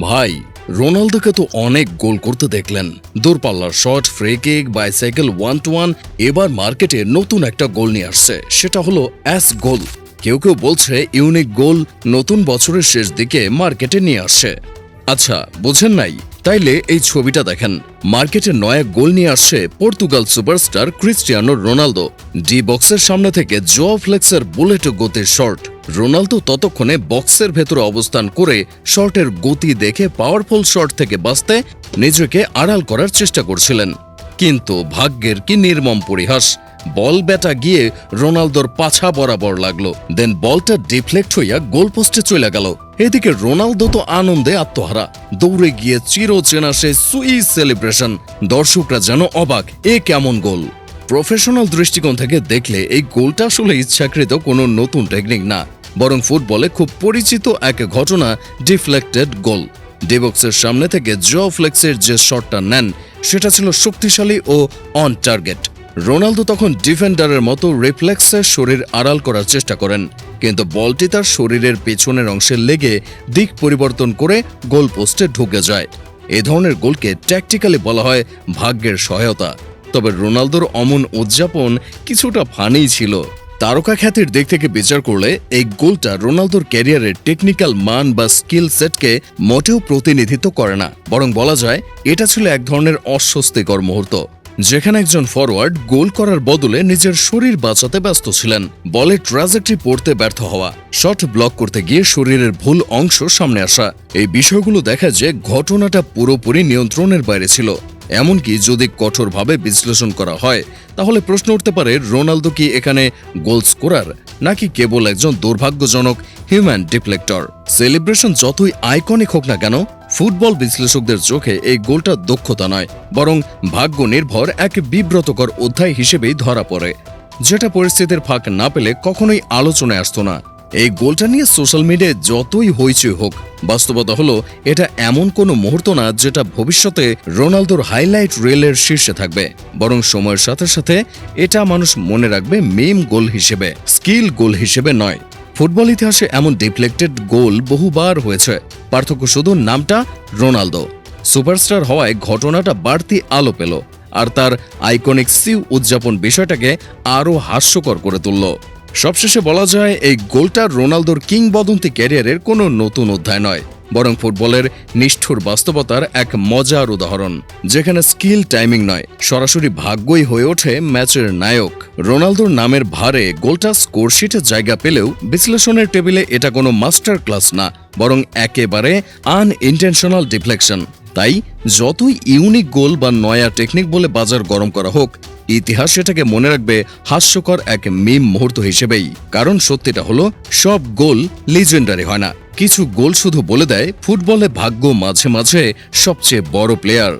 ভাই, রোনালদোকে তো অনেক গোল করতে দেখলেন। দূরপাল্লার shot free kick bicycle one two one এবার মার্কেটে নতুন একটা গোল নিয়ে আসছে। সেটা হলো অ্যাস গোল। কেউ কেউ বলছে ইউনিক গোল নতুন বছরের শেষ দিকে মার্কেটে নিয়ে আসছে। আচ্ছা বোঝেন নাই? তাইলে এই ছবিটা দেখেন। মার্কেটে নয়া গোল নিয়ে আসছে Portugal superstar Cristiano Ronaldo. D বক্সের সামনে থেকে জো ফ্লেক্সের বুলেট গতির শর্ট রোনালদো ততক্ষণে বক্সের ভেতরে অবস্থান করে শর্টের গতি দেখে পাওয়ারফুল শট থেকে বাঁচতে নিজেকে আড়াল করার চেষ্টা করছিলেন। কিন্তু ভাগ্যের কি নির্মম পরিহাস, বল ব্যাটা গিয়ে রোনালদোর পাছা বরাবর লাগল, দেন বলটা ডিফ্লেক্ট হইয়া গোলপোস্টে চলে গেল। এদিকে রোনালদো তো আনন্দে আত্মহারা, দৌড়ে গিয়ে চিরচেনা সে সুই সেলিব্রেশন, দর্শকরা যেন অবাক, এ কেমন গোল? প্রফেশনাল দৃষ্টিকোণ থেকে দেখলে এই গোলটা আসলে ইচ্ছাকৃত কোনো নতুন টেকনিক না। বরং ফুটবলে খুব পরিচিত এক ঘটনা, ডিফ্লেক্টেড গোল। ডিবক্সের সামনে থেকে জো ফ্লেক্সের যে শটটা নেন, সেটা ছিল শক্তিশালী ও অন টার্গেট। রোনালদো তখন ডিফেন্ডারের মতো রিফ্লেক্সের শরীর আড়াল করার চেষ্টা করেন, কিন্তু বলটি তার শরীরের পেছনের অংশে লেগে দিক পরিবর্তন করে গোল পোস্টে ঢুকে যায়। এ ধরনের গোলকে ট্যাকটিক্যালি বলা হয় ভাগ্যের সহায়তা। তবে রোনালদোর অমন উদযাপন কিছুটা ফানিই ছিল। তারকা খ্যাতির দিক থেকে বিচার করলে এই গোলটা রোনালদোর ক্যারিয়ারের টেকনিক্যাল মান বা স্কিল সেটকে মোটেও প্রতিনিধিত্ব করে না। বরং বলা যায়, এটা ছিল এক ধরনের অস্বস্তিকর মুহূর্ত, যেখানে একজন ফরওয়ার্ড গোল করার বদলে নিজের শরীর বাঁচাতে ব্যস্ত ছিলেন। বলে ট্রাজেক্টরি পড়তে ব্যর্থ হওয়া শট ব্লক করতে গিয়ে শরীরের ভুল অংশ সামনে আসা। এই বিষয়গুলো দেখা যে ঘটনাটা পুরোপুরি নিয়ন্ত্রণের বাইরে ছিল। এমনকি যদি কঠোরভাবে বিশ্লেষণ করা হয়, তাহলে প্রশ্ন উঠতে পারে, রোনালদো কি এখানে গোল স্কোরার, নাকি কেবল একজন দুর্ভাগ্যজনক হিউম্যান ডিফ্লেক্টর? সেলিব্রেশন যতই আইকনিক হোক না কেন, ফুটবল বিশ্লেষকদের চোখে এই গোলটা দক্ষতা নয়, বরং ভাগ্য নির্ভর এক বিব্রতকর অধ্যায় হিসেবেই ধরা পড়ে। যেটা পরিস্থিতির ফাঁক না পেলে কখনোই আলোচনায় আসতো না। এই গোলটা নিয়ে সোশ্যাল মিডিয়ায় যতই হইচই হোক, বাস্তবতা হলো এটা এমন কোনো মুহূর্ত না যেটা ভবিষ্যতে রোনালদোর হাইলাইট রেলের শীর্ষে থাকবে। বরং সময়ের সাথে সাথে এটা মানুষ মনে রাখবে মেম গোল হিসেবে, স্কিল গোল হিসেবে নয়। ফুটবল ইতিহাসে এমন ডিফ্লেক্টেড গোল বহুবার হয়েছে, পার্থক্য শুধু নামটা রোনালদো। সুপারস্টার হওয়ায় ঘটনাটা বাড়তি আলো পেল, আর তার আইকনিক সিউ উদযাপন বিষয়টাকে আরও হাস্যকর করে তুলল। সবশেষে বলা যায়, এই গোলটা রোনালদোর কিংবদন্তি ক্যারিয়ারের কোনো নতুন অধ্যায় নয়, বরং ফুটবলের নিষ্ঠুর বাস্তবতার এক মজার উদাহরণ, যেখানে স্কিল টাইমিং নয়, সরাসরি ভাগ্যই হয়ে ওঠে ম্যাচের নায়ক। রোনালদোর নামের ভারে গোলটা স্কোরশিটে জায়গা পেলেও বিশ্লেষণের টেবিলে এটা কোনো মাস্টার ক্লাস না, বরং একেবারে আনইনটেনশনাল ডিফ্লেকশন। তাই যতই ইউনিক গোল বা নয়া টেকনিক বলে বাজার গরম করা হোক ইতিহাস সেটাকে মনে রাখবে হাস্যকর এক মিম মুহূর্ত হিসেবেই। কারণ সত্যিটা হলো, সব গোল লিজেন্ডারি হয় না। কিছু গোল শুধু বলে দেয়, ফুটবলে ভাগ্য মাঝে মাঝে সবচেয়ে বড় প্লেয়ার